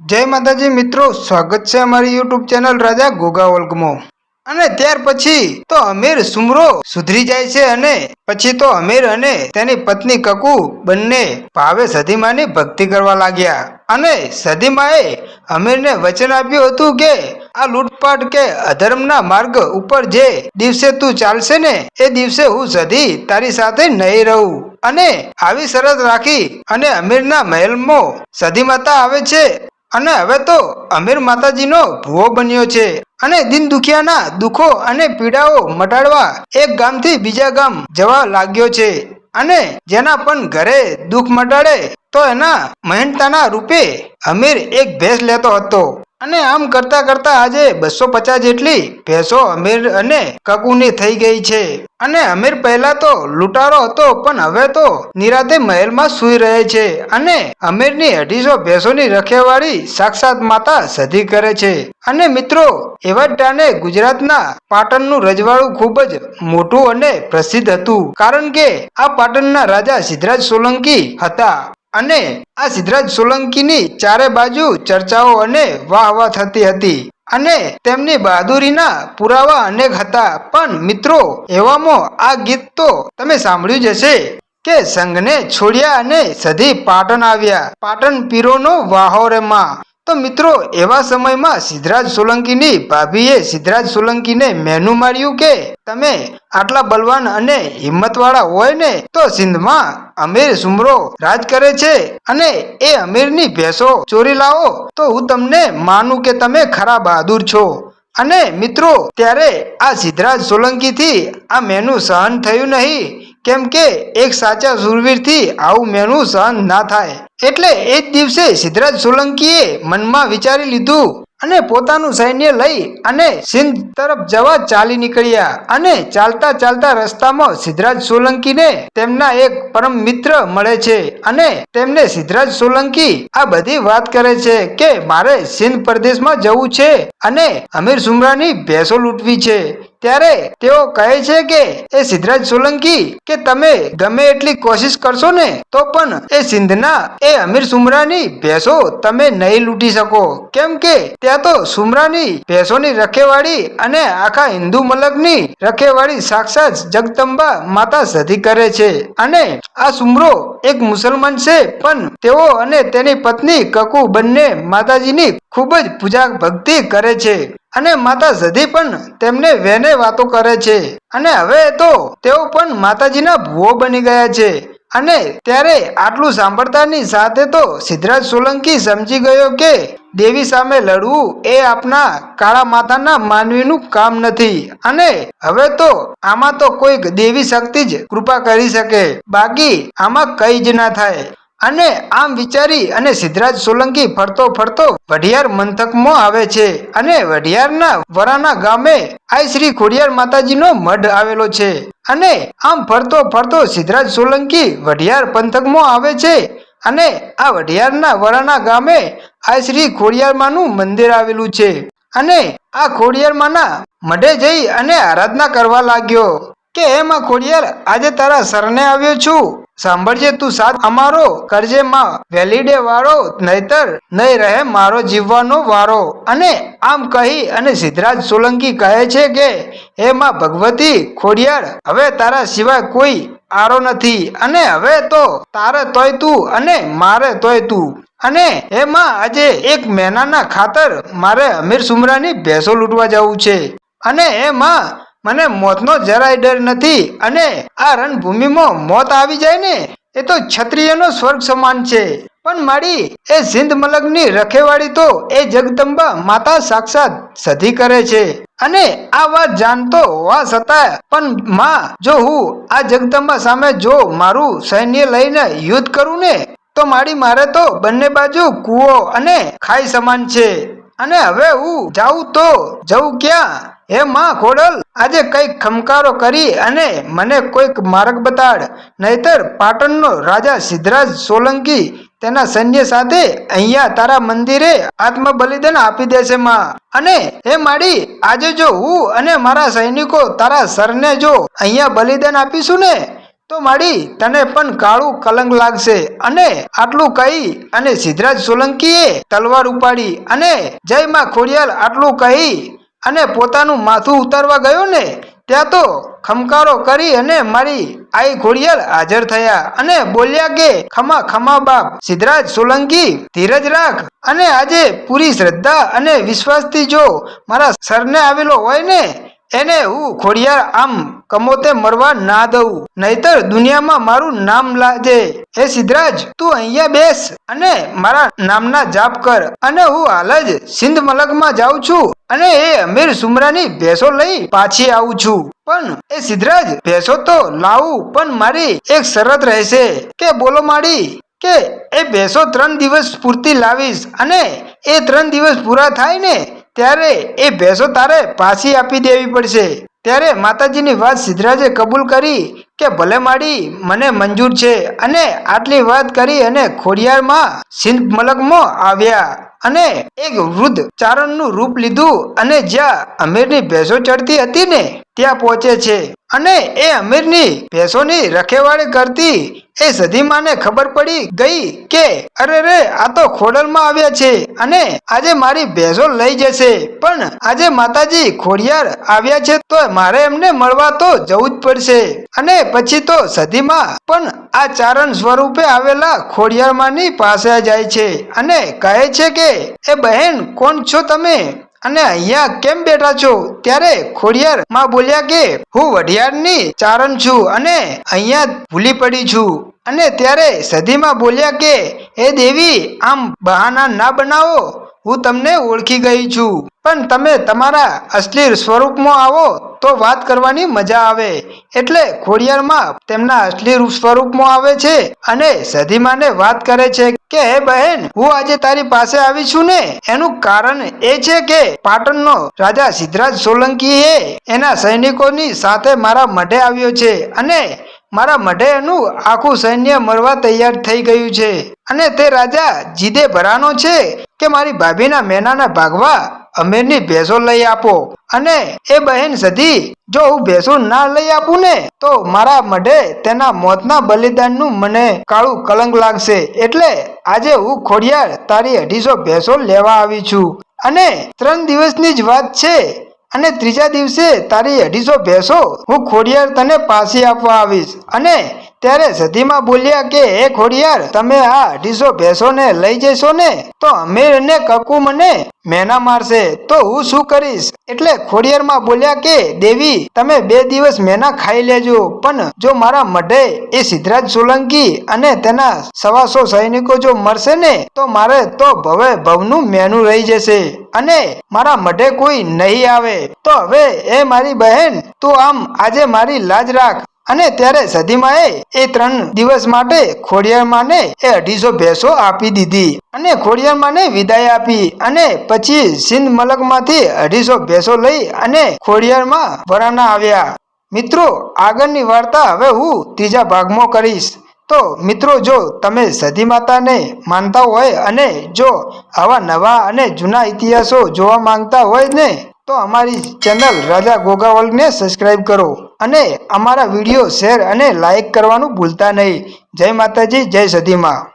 જય માતાજી, મિત્રો, સ્વાગત છે અમારી યુટ્યુબ ચેનલ રાજા ગોગા વર્ગમાં અને ત્યાર પછી તો અમીર સુમરો સુધરી જાય છે અને પછી તો અમીર અને તેની પત્ની કકુ બંને ભાવે સધીમાની ભક્તિ કરવા લાગ્યા. અને સધીમાએ અમીરને વચન આપ્યું હતું કે, આ લૂંટપાટ કે અધર્મના માર્ગ ઉપર જે દિવસે તું ચાલશે ને, એ દિવસે હું સધી તારી સાથે નહીં રહું. અને આવી શરત રાખી અને અમીરના મહેલમાં સધી માતા આવે છે. અને હવે તો અમીર માતાજીનો ભૂવો બન્યો છે. અને દિન દુખિયાના દુઃખો અને પીડાઓ મટાડવા એક ગામથી બીજા ગામ જવા લાગ્યો છે. અને જેના પણ ઘરે દુઃખ મટાડે તો એના મહેનતાના રૂપે અમીર એક ભેંસ લેતો હતો. અને આમ કરતા કરતા આજે બસો પચાસ જેટલી ભેંસો અમીર અને કકુની થઈ ગઈ છે. અને અમીર પહેલા તો લૂંટારો હતો, પણ હવે તો નિરાતે મહેલમાં સૂઈ રહે છે અને અમીરની અઢીસો ભેંસોની રખેવાળી સાક્ષાત માતા સધી કરે છે. અને મિત્રો, એવા ટાણે ગુજરાતના પાટણનું રજવાડું ખૂબ જ મોટું અને પ્રસિદ્ધ હતું. કારણ કે આ પાટણના રાજા સિદ્ધરાજ સોલંકી હતા. અને આ સિદ્ધરાજ સોલંકીની ચારે બાજુ ચર્ચાઓ અને વાહ વાહ થતી હતી. અને તેમની બહાદુરીના પુરાવા અનેક હતા, પણ મિત્રો, એવામાં આ ગીત તો તમે સાંભળ્યું જ હશે કે સંઘને છોડ્યા અને સધી પાટણ આવ્યા. પાટણ પીરોનો વાહો રે માં તો મિત્રો, એવા સમયમાં સિદ્ધરાજ સોલંકીની ભાભીએ સિદ્ધરાજ સોલંકીને મેનું માર્યું કે તમે આટલા બલવાન અને હિંમતવાળા હોય ને, તો સિંધમાં અમીર સુમરો રાજ કરે છે અને એ અમીરની ભેંસો ચોરી લાવો. તો હું તમને માનું કે તમે ખરા બહાદુર છો. અને મિત્રો, ત્યારે આ સિદ્ધરાજ સોલંકીથી આ મેનું સહન થયું નહીં. કેમ કે એક સાચા સુરવીરથી આવું મેનું સહન ના થાય. એટલે એ જ દિવસે સિદ્ધરાજ સોલંકીએ મનમાં વિચારી લીધું અને પોતાનું સૈન્ય લઈ અને સિંધ તરફ જવા ચાલી નીકળ્યા અને ચાલતા ચાલતા રસ્તામાં સિદ્ધરાજ સોલંકીને તેમના એક પરમ મિત્ર મળે છે અને તેમને સિદ્ધરાજ સોલંકી આ બધી વાત કરે છે કે મારે સિંધ પ્રદેશમાં જવું છે અને અમીર સુમરાની ભેંસો લૂંટવી છે. ત્યારે તેઓ કહે છે કે, એ સિદ્ધરાજ સોલંકી, કે તમે ગમે એટલી કોશિશ કરશો ને, તો પણ એ સિંધના, એ અમીર સુમરાની ભેંસો તમે નહીં લૂંટી શકો. કેમ કે ત્યાં તો સુમરાની ભેંસોની રખેવાળી અને આખા હિન્દુ મલકની રખેવાળી સાક્ષાત જગદંબા માતા સધી કરે છે. અને આ સુમરો એક મુસલમાન છે, પણ તેઓ અને તેની પત્ની કકુ બંને માતાજીની ખૂબ જ પૂજા ભક્તિ કરે છે. અને માતા સધી પણ તેમને વેને વાતો કરે છે. અને હવે તો તેઓ પણ માતાજીના ભૂવો બની ગયા છે. અને ત્યારે આટલું સાંભળતાની સાથે તો સિદ્ધરાજ સોલંકી સમજી ગયો કે દેવી સામે લડવું એ આપના કાળા માતાના માનવીનું કામ નથી. અને હવે તો આમાં તો કોઈક દેવી શક્તિ જ કૃપા કરી શકે. બાકી આમાં કઈ જ ના થાય. અને આમ વિચારી અને સિદ્ધરાજ સોલંકી ફરતો ફરતો વઢિયાર મંથકમાં આવે છે અને વઢિયારના વરાના ગામે આ શ્રી ખોડિયાર માતાજીનો મઢ આવેલો છે. અને આમ ફરતો ફરતો સિદ્ધરાજ સોલંકી વઢિયાર પંથકમાં આવે છે અને આ વઢિયારના વરાના ગામે આ શ્રી ખોડિયારમાંનું મંદિર આવેલું છે. અને આ ખોડિયારમાંના મઢે જઈ અને આરાધના કરવા લાગ્યો કે એમાં ખોડિયાર, આજે તારા શરણે આવ્યો છું. સાંભળજે તું સાથ. અમારો કરજે માં. વેલીડે વાળો નહીતર નહીં રહે મારો જીવવાનો વારો. અને આમ કહી અને સિદ્ધરાજ સોલંકી કહે છે કે, હે માં ભગવતી ખોડિયાર હવે તારા સિવાય કોઈ આરો નથી. અને હવે તો તારે તોય તું અને મારે તોય તું. અને એમાં આજે એક મહિનાના ખાતર મારે અમીર સુમરાની ભેંસો લૂંટવા જવું છે. અને એમાં મને મોતનો જરાય ડર નથી અને આ રણભૂમિમાં મોત આવી જાય ને, એ તો ક્ષત્રિયનો સ્વર્ગ સમાન છે. પણ મારી એ સિંધ મલગની રખેવાળી તો એ જગદંબા માતા સાક્ષાત સધી કરે છે. અને આ વાત જાણતો હોવા છતાં પણ માં, જો હું આ જગદંબા સામે જો મારું સૈન્ય લઈને યુદ્ધ કરું ને, તો મારી મારે તો બંને બાજુ કૂવો અને ખાઈ સમાન છે. અને હવે હું જાઉં તો જવું ક્યાં? હે માં ખોડલ, આજે કંઈક ખમકારો કરી અને મને કોઈક માર્ગ બતાડ. નહીતર પાટણનો રાજા સિદ્ધરાજ સોલંકી તેના સૈન્ય સાથે અહીંયા તારા મંદિરે આત્મ બલિદાન આપી દેશે, માં. અને હે માડી, આજે જો હું અને મારા સૈનિકો તારા સરને જો અહીંયા બલિદાન આપીશું ને, તો માડી, તને પણ કાળું કલંક લાગશે. અને આટલું કહી અને સિદ્ધરાજ સોલંકીએ તલવાર ઉપાડી અને જય માં ખોડિયાલ આટલું કહી અને પોતાનું માથું ઉતારવા ગયો ને, ત્યાં તો ખમકારો કરી અને મારી આઈ ઘોડિયાલ હાજર થયા અને બોલ્યા કે, ખમા ખમા બાપ, સિદ્ધરાજ સોલંકી, ધીરજ રાખ અને આજે પૂરી શ્રદ્ધા અને વિશ્વાસથી જો મારા સરને આવેલો હોય ને એને હું ખોડિયાર આમ કમોતે મળવા ના દઉં. નહીતર દુનિયામાં મારું નામ લાજે. હે સિદ્ધરાજ, તું અહીંયા બેસ અને મારા નામના જાપ કર. અને હું હાલ જ સિંધ મલકમાં જાઉં છું અને એ અમીર સુમરાની ભેંસો લઈ પાછી આવું છું. પણ એ સિદ્ધરાજ, ભેંસો તો લાવું, પણ મારી એક શરત રહેશે કે બોલો માડી, કે એ ભેંસો ત્રણ દિવસ પૂરતી લાવીશ અને એ ત્રણ દિવસ પૂરા થાય ને ત્યારે એ ભેંસો તારે પાછી આપી દેવી પડશે. ત્યારે માતાજીની વાત સિદ્ધરાજે કબૂલ કરી કે ભલે માડી મને મંજૂર છે અને આટલી વાત કરી અને ખોડિયારમાં સિંધ મલકમાં આવ્યા અને એક વૃદ્ધ ચારણનું રૂપ લીધું અને જ્યાં અમીરની ભેંસો ચડતી હતી ને ત્યાં પહોંચે છે. અને એ અમીરની ભેંસોની રખેવાળી કરતી એ સધીમાને ખબર પડી ગઈ કે, અરે રે, આ તો ખોડલમાં આવ્યા છે અને આજે મારી ભેંસો લઈ જશે. પણ આજે માતાજી ખોડિયાર આવ્યા છે તો મારે એમને મળવા તો જવું જ પડશે. અને પછી તો સધીમાં પણ આ ચારણ સ્વરૂપે આવેલા ખોડિયારમાંની પાસે જાય છે અને કહે છે કે, એ બહેન, કોણ છો તમે? અને અહીંયા કેમ બેઠા છો? ત્યારે ખોડિયાર માં બોલ્યા કે, હું વઢિયારની ચારણ છું અને અહીંયા ભૂલી પડી છું. અને ત્યારે સધીમાં બોલ્યા કે, એ દેવી, આમ બહાના ના બનાવો, હું તમને ઓળખી ગઈ છું. પણ તમે તમારા અસલી સ્વરૂપમાં આવો તો વાત કરવાની મજા આવે. એટલે ખોડિયારમાં તેમના અસલી સ્વરૂપમાં આવે છે અને સધીમાને વાત કરે છે કે, હે બહેન, હું આજે તારી પાસે આવી છું ને? એનું કારણ એ છે કે પાટણનો રાજા સિદ્ધરાજ સોલંકી એ એના સૈનિકોની સાથે મારા મઢે આવ્યો છે અને મારા મઢે એનું આખું સૈન્ય મળવા તૈયાર થઈ ગયું છે. અને તે રાજા જીદે ભરાનો છે કે મારી ભાભીના મેનાને ભાગવા અમીરની ભેંસો લઈ આપો અને એ બહેન સધી, જો હું ભેંસો ના લઈ આપું ને, તો મારા મઢે તેના મોતના બલિદાનનું મને કાળું કલંક લાગશે. એટલે આજે હું ખોડિયાર તારી અઢીસો ભેંસો લેવા આવી છું. અને ત્રણ દિવસની જ વાત છે. અને ત્રીજા દિવસે તારી અઢીસો ભેંસો હું ખોડિયાર તને પાછી આપવા આવીશ. અને ત્યારે સધીમાં બોલ્યા કે, હે ખોડિયાર, તમે આ અઢીસો ભેંસોને લઈ જશો ને, તો અમીર ને કકુ મને મેના મારશે. તો હું શું કરીશ? એટલે ખોડિયારમાં બોલ્યા કે, દેવી, તમે બે દિવસ મેના ખાઈ લેજો. પણ જો મારા મઢે એ સિદ્ધરાજ સોલંકી અને તેના સવાસો સૈનિકો જો મરશે ને, તો મારે તો ભવે ભવનું મેનું રહી જશે. અને મારા મઢે કોઈ નહીં આવે. તો હવે એ મારી બહેન, તું આમ આજે મારી લાજ રાખ. અને ત્યારે સધીમાએ એ ત્રણ દિવસ માટે ખોડિયારમાંને એ અઢીસો ભેંસો આપી દીધી. અને ખોડિયારમાંને વિદાય આપી અને પછી સિંધ મલકમાંથી અઢીસો ભેંસો લઈ અને ખોડિયારમાં વરાના આવ્યા. મિત્રો, આગળની વાર્તા હવે હું ત્રીજા ભાગમાં કરીશ. તો મિત્રો, જો તમે સતી માતાને માનતા હોય અને જો આવા નવા અને જૂના ઇતિહાસો જોવા માંગતા હોય ને તો અમારી ચેનલ રાજા ગોગા વર્લ્ડને સબસ્ક્રાઇબ કરો અને અમારા વીડિયો શેર અને લાઈક કરવાનું ભૂલતા નહીં. જય માતાજી, જય સતીમાં.